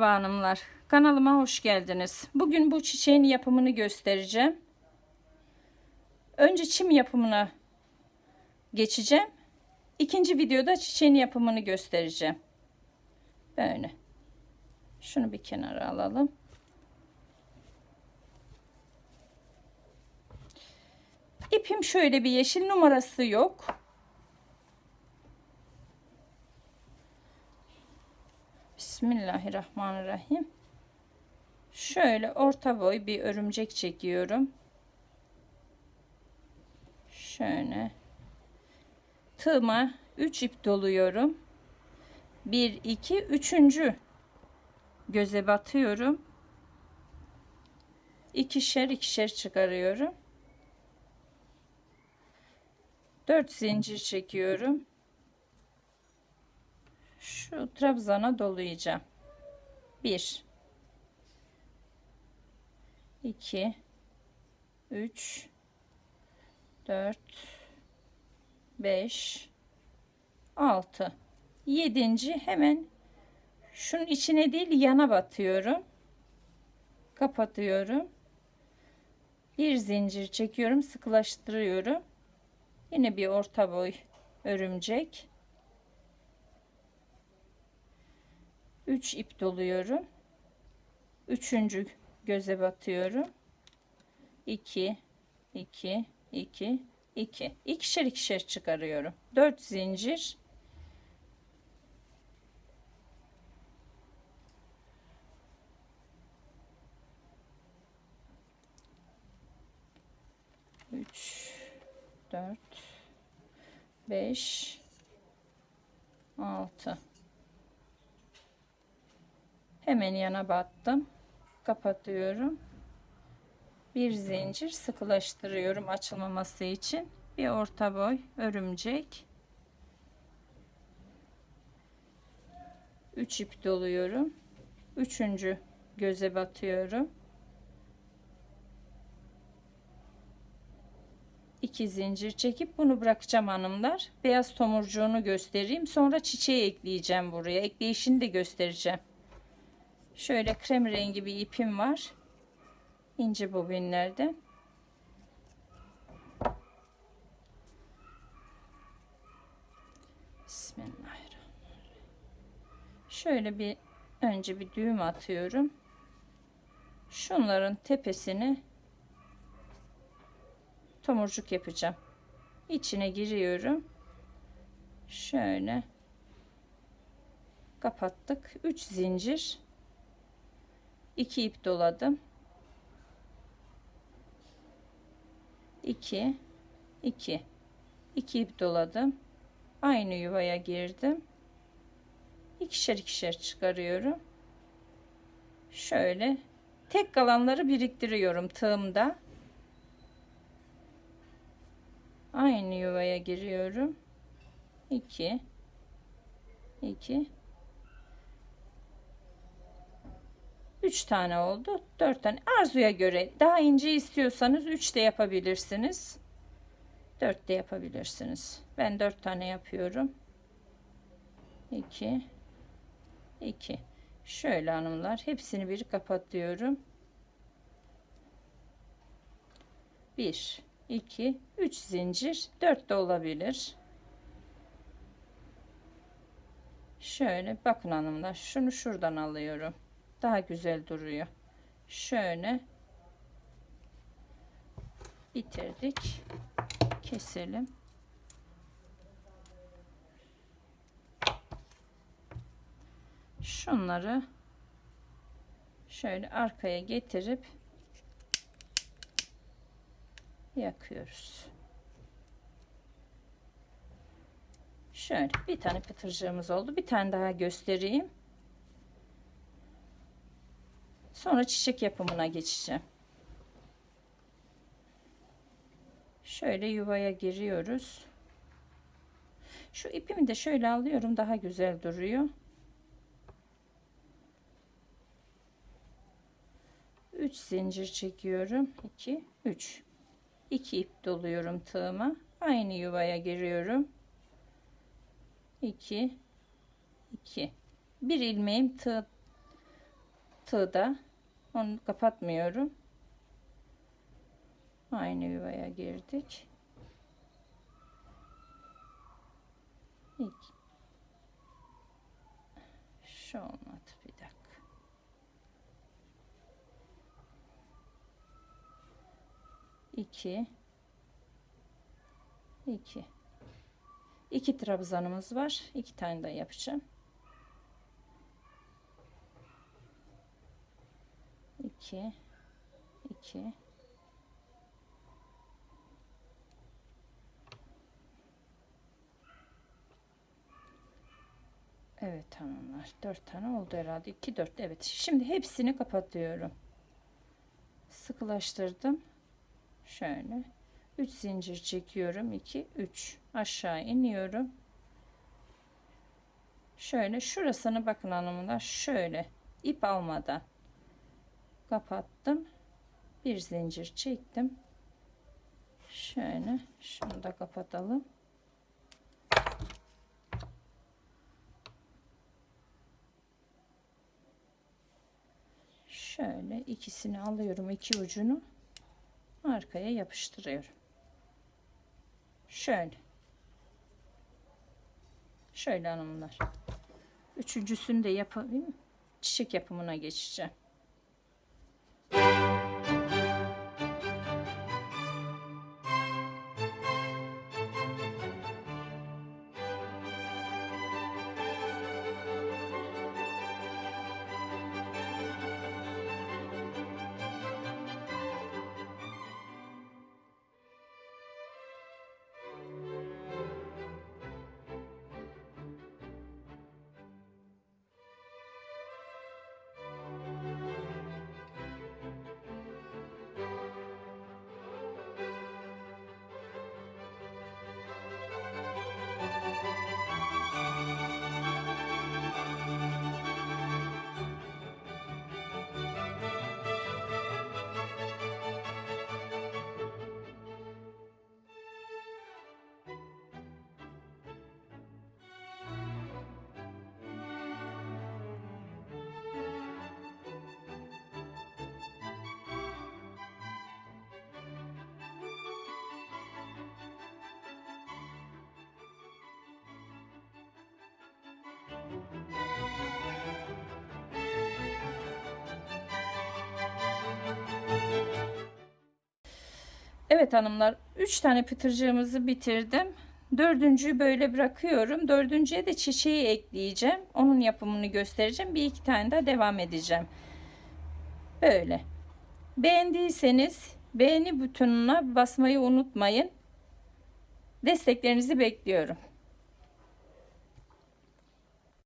Merhaba hanımlar. Kanalıma hoş geldiniz. Bugün bu çiçeğin yapımını göstereceğim. Önce çim yapımına geçeceğim. İkinci videoda çiçeğin yapımını göstereceğim. Böyle. Şunu bir kenara alalım. İpim şöyle bir yeşil numarası yok. Bismillahirrahmanirrahim. Şöyle orta boy bir örümcek çekiyorum. Şöyle. Tığıma 3 ip doluyorum. 1 2 3. göze batıyorum. İkişer ikişer çıkarıyorum. 4 zincir çekiyorum şu trabzana dolayacağım. 1 2 3 4 5 6 7. hemen şunun içine değil yana batıyorum. Kapatıyorum. Bir zincir çekiyorum, sıkılaştırıyorum. Yine bir orta boy örümcek. 3 ip doluyorum. Üçüncü göze batıyorum. 2 2 2 2 ikişer ikişer çıkarıyorum. 4 zincir üç dört beş altı hemen yana battım. Kapatıyorum. Bir zincir sıkılaştırıyorum açılmaması için. Bir orta boy örümcek. 3 ip doluyorum. Üçüncü göze batıyorum. İki zincir çekip bunu bırakacağım hanımlar. Beyaz tomurcuğunu göstereyim. Sonra çiçeği ekleyeceğim buraya. Ekleyişini de göstereceğim Şöyle krem rengi bir ipim var. ince bobinlerde. Bismillahirrahmanirrahim. Şöyle bir önce bir düğüm atıyorum. Şunların tepesini tomurcuk yapacağım. İçine giriyorum. Şöyle kapattık. 3 zincir 2 ip doladım. 2 2 2 ip doladım. Aynı yuvaya girdim. İkişer ikişer çıkarıyorum. Şöyle tek kalanları biriktiriyorum tığımda. Aynı yuvaya giriyorum. 2 2 3 tane oldu. 4 tane. Arzuya göre daha ince istiyorsanız 3 de yapabilirsiniz. 4 de yapabilirsiniz. Ben 4 tane yapıyorum. 2 2 Şöyle hanımlar hepsini bir kapatıyorum. 1 2 3 zincir 4 de olabilir. Şöyle bakın hanımlar şunu şuradan alıyorum daha güzel duruyor. Şöyle bitirdik. Keselim. Şunları şöyle arkaya getirip yakıyoruz. Şöyle bir tane pıtırcığımız oldu. Bir tane daha göstereyim. Sonra çiçek yapımına geçeceğim. Şöyle yuvaya giriyoruz. Şu ipimi de şöyle alıyorum daha güzel duruyor. 3 zincir çekiyorum. 2 3 2 ip doluyorum tığıma. Aynı yuvaya giriyorum. 2 2 bir ilmeğim tığ tığda. Onu kapatmıyorum. Aynı yuvaya girdik. İki. Şu olmadı bir dakika. İki. İki. İki trabzanımız var. İki tane daha yapacağım. İki. iki. Evet hanımlar. Dört tane oldu herhalde. İki dört. Evet. Şimdi hepsini kapatıyorum. Sıkılaştırdım. Şöyle. 3 zincir çekiyorum 2 3 aşağı iniyorum şöyle şurasını bakın hanımlar şöyle ip almadan kapattım bir zincir çektim şöyle şunu da kapatalım şöyle ikisini alıyorum iki ucunu arkaya yapıştırıyorum Şöyle. Şöyle hanımlar. Üçüncüsünü de yapayım. Çiçek yapımına geçeceğim. Evet hanımlar 3 tane pıtırcığımızı bitirdim. Dördüncüyü böyle bırakıyorum. Dördüncüye de çiçeği ekleyeceğim. Onun yapımını göstereceğim. Bir iki tane daha devam edeceğim. Böyle. Beğendiyseniz beğeni butonuna basmayı unutmayın. Desteklerinizi bekliyorum.